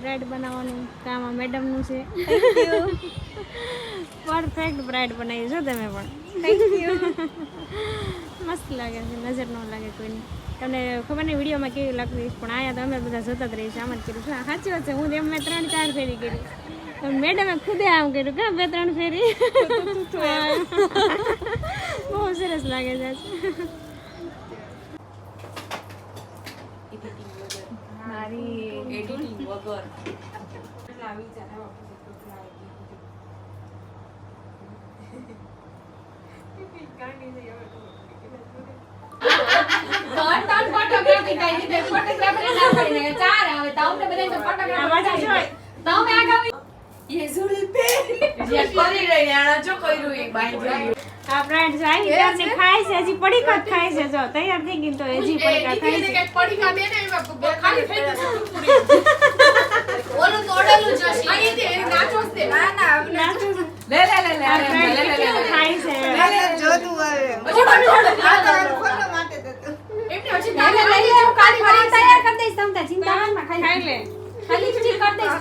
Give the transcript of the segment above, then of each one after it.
Bride બનાવવાનું કામ આ મેડમનું છે પરફેક્ટ બ્રાઇડ બનાવી છો તમે પણ. મસ્ત લાગે છે નજર ન લાગે કોઈને તમને ખબર નહીં વિડીયોમાં કેવી લાગતી પણ આયા તો અમે બધા જોતા જ છીએ આમ જ કર્યું છે સાચી વાત છે હું એમ મેં ત્રણ ચાર ફેરી કરી મેડમે ખુદે આમ કર્યું કે બે ત્રણ ફેરી બહુ સરસ લાગે છે આજ. મારી એડિટિંગ વગર. આવી. જાય તમે આગામી કરી રહી આણા જો કર્યું એ બાઈ આ બ્રાઇડ આવી ખાય છે હજી પડીકા જ ખાય છે. જો તૈયાર થઈ ગઈ તો હજી પડીકા ખાય છે. ઓલું તોડેલું જશે ના ના નાચું છું. લે લે લે લે આ લે બ્રાઇડ લે લે કેવું લે. ખાય છે? લે લે લે હું કાલી ફરી તૈયાર કરી દઈશ તમ ચિંતા ના ખાઈ ખાઈ લે. ખાલી કરી દઈશ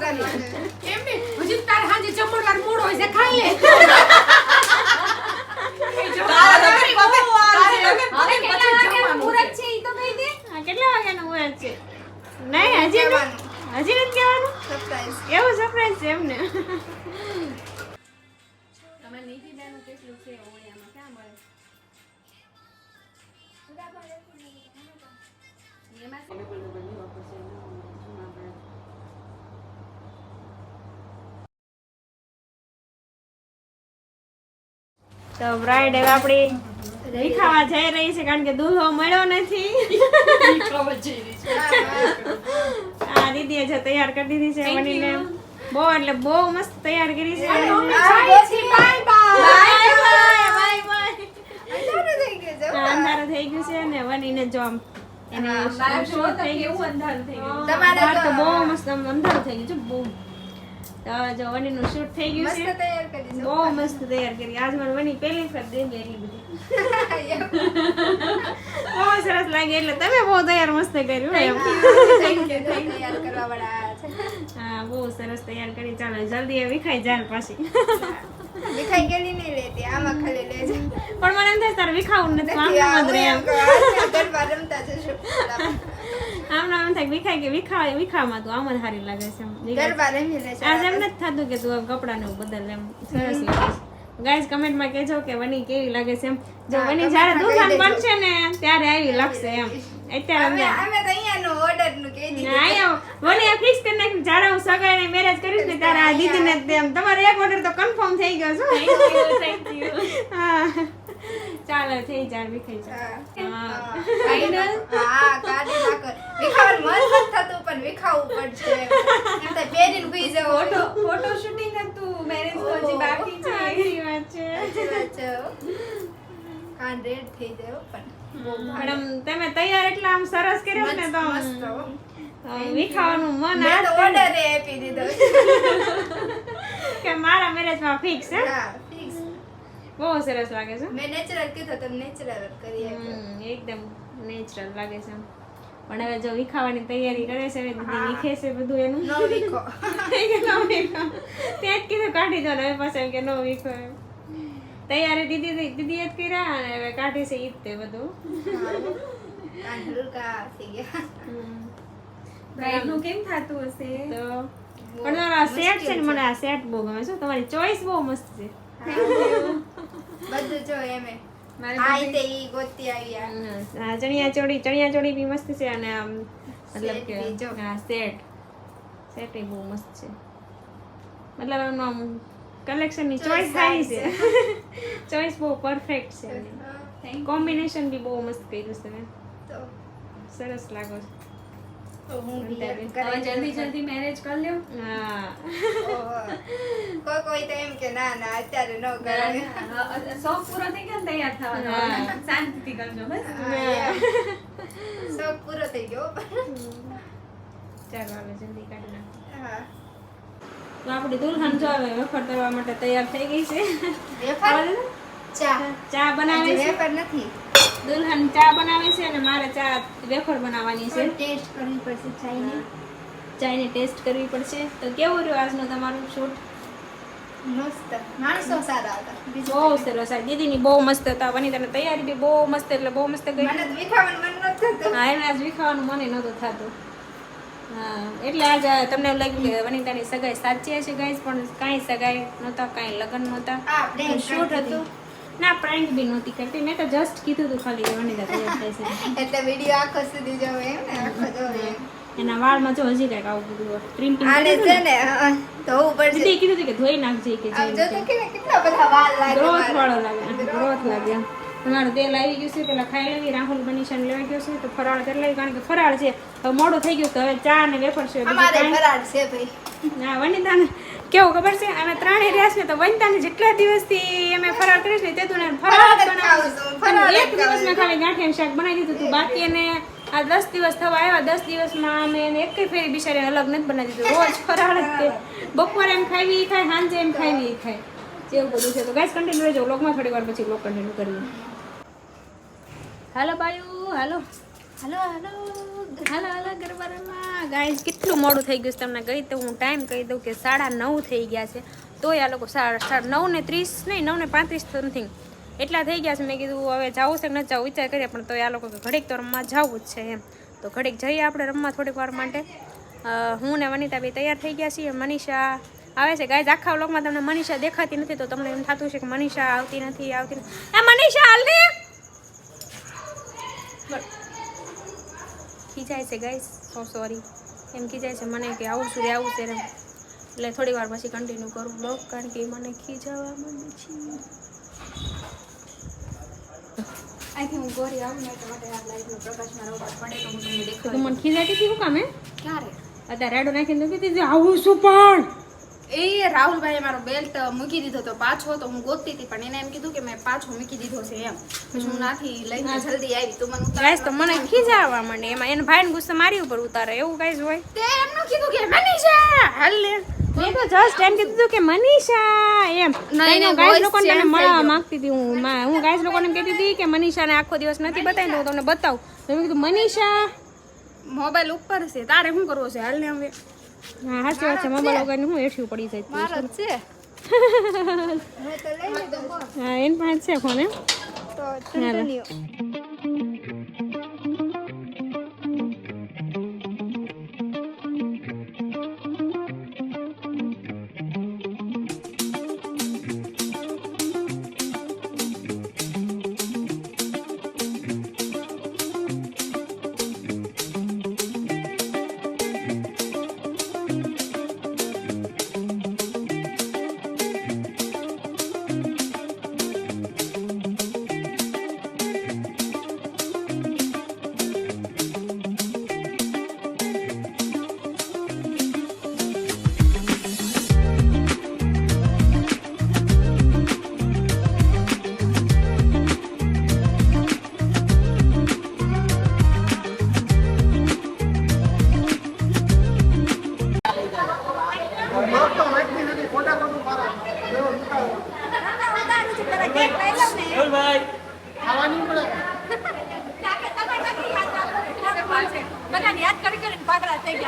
કેટલા વાગે મુહૂર્ત છે ઈ તો કહી દે આ કેટલા વાગ્યાનું હોય છે નહીં હજી. હજી નથી કહેવાનું? એવું સરપ્રાઈઝ છે એમને. તમે નીતિ બેનું કેટલું છે ઓળિયામાં? ક્યાં મળે? એમાં તો બ્રાઇડ હવે આપણી દેખાવા જઈ રહી છે કારણ કે દૂધો મળ્યો નથી. આ દીદીએ જે તૈયાર કરી દીધી છે બનીને બહુ એટલે બહુ મસ્ત તૈયાર કરી છે. Bye bye. Bye bye. અંધારું થઈ ગયું છે ને વનીને જો આમ એને શું થઈ ગયું અંધારું થઈ ગયું. તમારે તો તો- બહુ મસ્ત અંધારું થઈ ગયું છે બહુ. તો જો વનીનું શૂટ થઈ ગયું છે. તૈયાર કરી બહુ મસ્ત તૈયાર કરી. આજ મને વની પહેલી વખત દે મેરી બધી. બહુ સરસ લાગે એટલે તમે બહુ તૈયાર મસ્ત કર્યું એમ. તૈયાર કરવા વાળા છે. હા બહુ સરસ તૈયાર કરી. ચાલો જલ્દી એ વિખાઈ જાય પાછી. વિખાઈ ગેલી નહીં લેતી આમાં ખાલી લેજે પણ મને એમ થાય તારે વિખાવું નથી આમ જ રહે એમ આવું એમ. કહો, ગરબા રમતા જશું. આમ નામ થાય વિખાય કે વિખા વિખામાં તું આમ જ સારી લાગે છે એમ. ગરબા રમી લે આજ એમ નથી થતું કે તું આમ કપડાને એવું બદલ એમ. સરસ છે. ગાઈઝ કમેન્ટમાં કહેજો કે વની કેવી લાગે છે એમ. જો વની જ્યારે દુકાન બનશે ને ત્યારે આવી લાગશે એમ. અત્યારે અમે અમે તો અહીંયાનું ઓર્ડરનું કહી દીધું. આયા આ ફિક્સ કરી નાખ્યું. જ્યારે હું સગાઈને મેરેજ કરીશ ને ત્યારે આ દીદીને ને તેમ તમારો એક ઓર્ડર તો કન્ફર્મ થઈ ગયો છે. થેન્ક યુ હા. ચાલો થઈ જાય વિખાઈ જાય. ફાઇનલ હા, કાઢી નાખો. વિખાવાનું મન નથી થતું, પણ વિખાવું પડશે. એમ થાય પહેરીને ભૂઈ જવું. ફોટો ફોટો શૂટિંગ હતું મેરેજ તો હજી બાકી છે. સાચી વાત છે. સાચી વાત છે કાન red થઈ જાય પણ બહુ તમે તૈયાર એટલા આમ સરસ કર્યો ને તો મસ્ત વિખાવાનું મન મેં આ તો જ આપી દીધો. કે મારા મેરેજમાં ફિક્સ હે? હા, fix. બહુ સરસ લાગે છે. મેં natural કીધું તો નેચરલ જ કરી એકદમ નેચરલ લાગે છે. પણ હવે જો વિખાવાની તૈયારી કરે છે હવે દીદી વિખે છે બધું એનું. નો વિખો. કે નો વિખો. ત્યાં જ કીધું કાઢી દો ને હવે પાછા એમ કે નો વિખો એમ. તૈયારી દીદી દીદી જ કર્યા અને હવે કાઢી છે ઈ જ તે બધું. કાન હલકા થઈ ગયા. હમ. બ્રાઇડનું કેમ થતું હશે? તો પણ તમારો આ સેટ છે ને મને આ સેટ બહુ ગમે છે. તમારી ચોઈસ બહુ મસ્ત છે. બધું જો એમે ચણિયા ચોળી ચણિયા ચોળી બી મસ્ત છે અને આમ મતલબ કે સેટ. સેટ એ બહુ મસ્ત છે. મતલબ એનું આમ કલેક્શનની ચોઈસ સારી છે. ચોઈસ બહુ પરફેક્ટ છે કોમ્બિનેશન બી બહુ મસ્ત કર્યું છે. તો સરસ લાગો છો. જલ્દી જલ્દી મેરેજ કરી લ્યો. કોઈ કોઈ તો એમ કે ના ના અત્યારે ન કરાય શોખ પૂરો થઈ ગયો તૈયાર થવાનો. શાંતિથી કરજો બસ. શોખ પૂરો થઈ ગયો ચાલો હવે જલ્દી કાઢી નાખો. હા. તો આપણી દુલ્હન જો હવે વેફર કરવા માટે તૈયાર થઈ ગઈ છે. વેફર? ચા. ચા બનાવે છે. વેફર નથી. દુલ્હન ચા બનાવે છે અને મારે ચા વેફર બનાવવાની છે. ટેસ્ટ કરવી પડશે ચાયની ચાયને ટેસ્ટ કરવી પડશે. તો કેવું રહ્યું આજનું તમારું શૂટ? મસ્ત. માણસો સારા હતા. બહુ સરસ. આ દીદીની બહુ મસ્ત હતા. વનિતાની તૈયારી બી બહુ મસ્ત એટલે બહુ મસ્ત ગઈ મને વિખાવાનું મન નહોતું થતું. હા એને આજ વિખાવાનું મને નતું થતું. એટલે આજ તમને લાગ્યું કે વનિતાની સગાઈ સાચી હશે ગાઈસ પણ કાંઈ સગાઈ નહોતા કાંઈ લગ્ન નહોતા. શૂટ હતું. ના પ્રાંક બી નહોતી કરતી. મેં તો જસ્ટ કીધું હતું ખાલી વનિતા તૈયાર એટલે વીડિયો આખો સુધી જોવે એમ ને આખો જોવે એના વાળમાં જો હજી કંઈક આવું બધું ટ્રીમ્પિંગ આને છે ને? ધોવું પડશે. દીદી કીધું કે ધોઈ નાખજે કે જો તો કે કેટલા બધા વાળ લાગે ગ્રોથ વાળો લાગે. ગ્રોથ લાગે તમારું તેલ આવી ગયું છે પેલા ખાઈ લેવી રાહુલ બનીશાને લેવા ગયો છે તો ફરાળ કરી લેવી કારણ કે ફરાળ છે હવે મોડું થઈ ગયું તો હવે ચા ને વેફર છે ફરાળ છે ભાઈ. ના વનિતાને કેવું ખબર છે? અમે ત્રણેય રહ્યા છે તો વનિતાને જેટલા દિવસથી અમે ફરાળ કરીએ છીએ તે તું ફરાળ જ ફરાળ જ ખાઉં બનાવું ફરાળ જ એક દિવસમાં ખાલી ગાંઠિયા શાક બનાવી દીધું હતું બાકી એને આ દસ દિવસ થવા આવ્યા દસ દિવસમાં અમે એને એક ફેરી બિચારી અલગ નથી બનાવી દીધું રોજ ફરાળ જ બપોરે એમ ખાવી ખાય સાંજે એમ ખાવી ખાય. જેવું બધું છે તો ગાઈસ કન્ટિન્યુ રહેજો લોકમાં થોડી વાર પછી લોક કન્ટિન્યુ કરીએ. હાલો બાયુ હાલો. હાલો હાલો. હાલો હાલો ગરબામાં ગાઈસ કેટલું મોડું થઈ ગયું છે તમને કહી તો હું ટાઈમ કહી દઉં કે સાડા નવ થઈ ગયા છે. તોય આ લોકો સાડા નવ ને ત્રીસ નહીં નવ ને પાંત્રીસ સમથિંગ એટલા થઈ ગયા છે. મેં કીધું હવે જવું છે કે નથી જવું? વિચાર કરીએ. પણ તોય આ લોકો ઘડીક તો રમવા જવું જ છે એમ. તો ઘડીક જઈએ આપણે રમવા થોડીક વાર માટે. હું ને વનિતા બી તૈયાર થઈ ગયા છીએ. મનીષા આવે છે. ગાય આખા વ્લોગમાં તમને મનીષા દેખાતી નથી તો તમને એમ થતું છે કે મનીષા આવતી નથી આવતી નથી. એ મનીષા હાલ ને ખીજાય છે ગાઈસ સો સોરી એમ ખીજાય છે મને કે આવું છું રે આવું છે એમ એટલે થોડી વાર પછી કન્ટિન્યુ કરું. બ્લોગ કારણ કે મને ખીજાવા માંડે છે. અહીંથી હું ગોરી આવું ને એટલા માટે આ લાઈટનો પ્રકાશમાં રહું પડે તો હું તમને દેખાડું. મને ખીજાતી હતી શું કામે હે? ક્યારે? અત્યારે રેડો નાખીને કીધી આવું શું પણ. એ રાહુલભાઈએ મારો બેલ્ટ મૂકી દીધો તો પાછો તો હું ગોતતી હતી પણ એને એમ કીધું કે મેં પાછો મૂકી દીધો છે એમ. પછી હું નાથી લઈને જલ્દી આવી. તું મને ગાઈસ તો મને ખીજાવા માંડે. એમાં એના ભાઈને ગુસ્સો મારી ઉપર ઉતારે. એવું ગાઈસ હોય? તે એમનું કીધું કે મનીષા! હાલ. લે મેં તો જસ્ટ એમ કીધું કે મનીષા એમ. નહીં, ગાઈસ લોકોને મને મળવા માંગતી હતી. હું હું ગાઈસ લોકોને કહેતી હતી કે મનીષાને આખો દિવસ નથી બતાવી તો હું તમને બતાવું. તો મેં કીધું મનીષા. મોબાઈલ ઉપર છે. તારે શું કરવો છે? હાલ ને હવે. હા સાચી વાત છે. મોબાઈલ વગરની હું એઠી પડી જાય મારો છે. હા એન પાંચ છે ફોન એમ? તો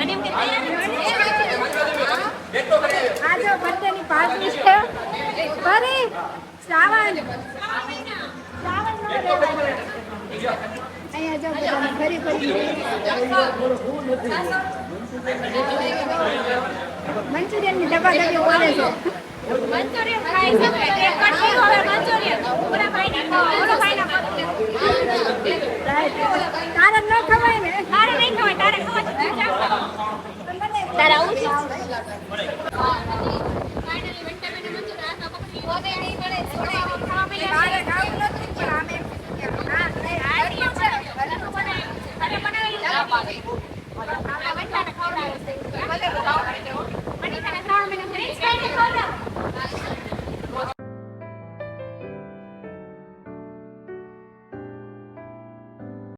હાલો. આ જો છે ફરી શ્રાવણ. અહીંયા બધાને ફરી ફરી મંચુરિયન ડબ્બા ડબ્બી બોલે છે. મંચુરિયન ખાઈ શકે કટકી હવે મંચુરિયન. પૂરા પૂરો ન ખવાય ને? તારે નહીં ખવાય તારે ખવાય. તારે આવું છે? ત્રણ મહિના